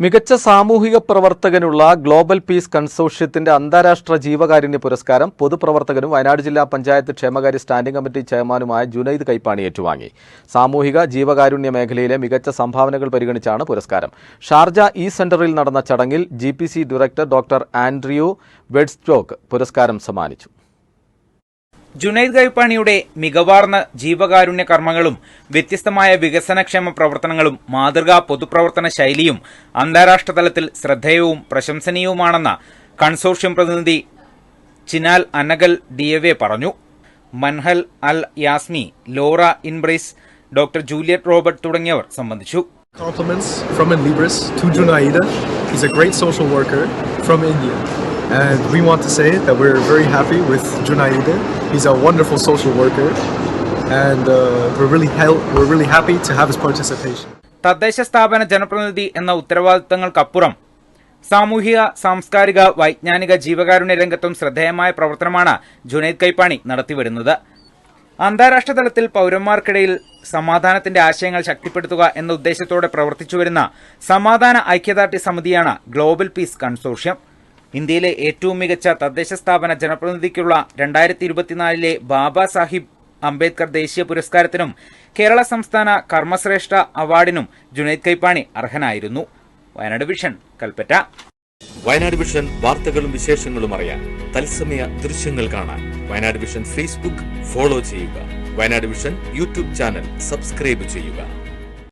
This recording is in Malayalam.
മികച്ച സാമൂഹിക പ്രവർത്തകനുള്ള ഗ്ലോബൽ പീസ് കൺസോർഷ്യത്തിന്റെ അന്താരാഷ്ട്ര ജീവകാരുണ്യ പുരസ്കാരം പൊതുപ്രവർത്തകനും വയനാട് ജില്ലാ പഞ്ചായത്ത് ക്ഷേമകാര്യ സ്റ്റാൻഡിംഗ് കമ്മിറ്റി ചെയർമാനുമായ ജുനൈദ് കൈപ്പാണി ഏറ്റുവാങ്ങി. സാമൂഹിക ജീവകാരുണ്യ മേഖലയിലെ മികച്ച സംഭാവനകൾ പരിഗണിച്ചാണ് പുരസ്കാരം. ഷാർജ ഇ സെന്ററിൽ നടന്ന ചടങ്ങിൽ G director doctor Andrio Wedstock പുരസ്കാരം സമ്മാനിച്ചു. ജുനൈദ് കൈപ്പാണിയുടെ മികവാർന്ന ജീവകാരുണ്യ കർമ്മങ്ങളും വ്യത്യസ്തമായ വികസനക്ഷേമ പ്രവർത്തനങ്ങളും മാതൃകാ പൊതുപ്രവർത്തന ശൈലിയും അന്താരാഷ്ട്ര തലത്തിൽ ശ്രദ്ധേയവും പ്രശംസനീയവുമാണെന്ന് കൺസോർഷ്യം പ്രതിനിധി ചിനാൽ അനഗൽ ഡിയവെ പറഞ്ഞു മൻഹൽ അൽ യാസ്മി ലോറ ഇൻബ്രേസ് ഡോക്ടർ ജൂലിയറ്റ് റോബർട്ട് തുടങ്ങിയവർ സംബന്ധിച്ചു Compliments from Libris to Junaida. He's a great social worker from India. And we want to say that we're very happy with Junaide. He's a wonderful social worker. And uh, we're, really we're really happy to have his participation. തദ്ദേശ സ്ഥാപന ജനപ്രതിനിധി എന്ന ഉത്തരവാദിത്തങ്ങൾക്കപ്പുറം സാമൂഹിക സാംസ്കാരിക വൈജ്ഞാനിക ജീവകാരുണ്യ രംഗത്തും ശ്രദ്ധേയമായ പ്രവർത്തനമാണ് ജുനൈദ് കൈപ്പാണി നടത്തിവരുന്നത് അന്താരാഷ്ട്ര തലത്തിൽ പൗരന്മാർക്കിടയിൽ സമാധാനത്തിന്റെ ആശയങ്ങൾ ശക്തിപ്പെടുത്തുക എന്ന ഉദ്ദേശത്തോടെ പ്രവർത്തിച്ചുവരുന്ന സമാധാന ഐക്യദാർഢ്യ സമിതിയാണ് ഗ്ലോബൽ പീസ് കൺസോർഷ്യം ഇന്ത്യയിലെ ഏറ്റവും മികച്ച തദ്ദേശ സ്ഥാപന ജനപ്രതിനിധിക്കുള്ള രണ്ടായിരത്തി ഇരുപത്തിനാലിലെ ബാബാ സാഹിബ് അംബേദ്കർ ദേശീയ പുരസ്കാരത്തിനും കേരള സംസ്ഥാന കർമ്മശ്രേഷ്ഠ അവാർഡിനും ജുനൈദ് കൈപ്പാണി അർഹനായിരുന്നു. വയനാട് വിഷൻ കൽപ്പറ്റ. വയനാട് വിഷൻ വാർത്തകളും വിശേഷങ്ങളും അറിയാൻ തത്സമയ ദൃശ്യങ്ങൾ കാണാൻ വയനാട് വിഷൻ ഫേസ്ബുക്ക് ഫോളോ ചെയ്യുക. Wayanad vision YouTube channel subscribe ചെയ്യുക.